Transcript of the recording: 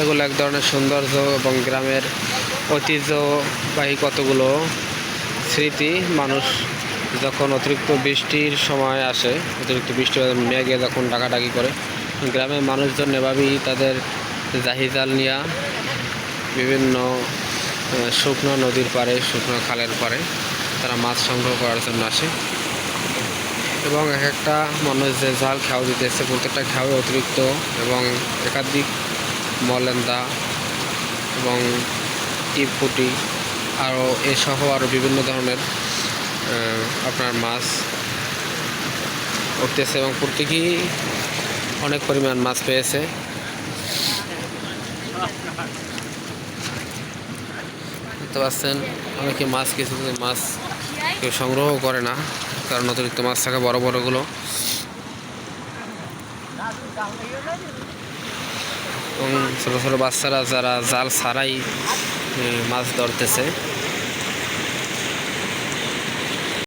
এগুলো এক ধরনের সৌন্দর্য এবং গ্রামের ঐতিহ্যবাহী কতগুলো স্মৃতি, মানুষ যখন অতিরিক্ত বৃষ্টির সময় আসে, অতিরিক্ত বৃষ্টি মেঘে যখন ডাকাডাকি করে, গ্রামের মানুষজন এভাবেই তাদের জাহিজাল নিয়ে বিভিন্ন শুকনো নদীর পাড়ে, শুকনো খালের পাড়ে তারা মাছ সংগ্রহ করার জন্য আসে। এবং এক একটা মানুষ যে জাল খাওয়া দিতেছে, প্রত্যেকটা খাওয়া অতিরিক্ত এবং একাধিক মলেন্দা এবং টিপকুটি আরও এসহ আরও বিভিন্ন ধরনের আপনার মাছ উঠতেছে এবং প্রত্যেকেই অনেক পরিমাণ মাছ পেয়েছে। দেখতে পাচ্ছেন, অনেকে মাছ কিছু কিছু মাছ কেউ সংগ্রহ করে না, কারণ অতিরিক্ত মাছ থাকে বড় বড়গুলো। এবং ছোটো ছোটো বাচ্চারা যারা জাল ছাড়াই মাছ ধরতেছে।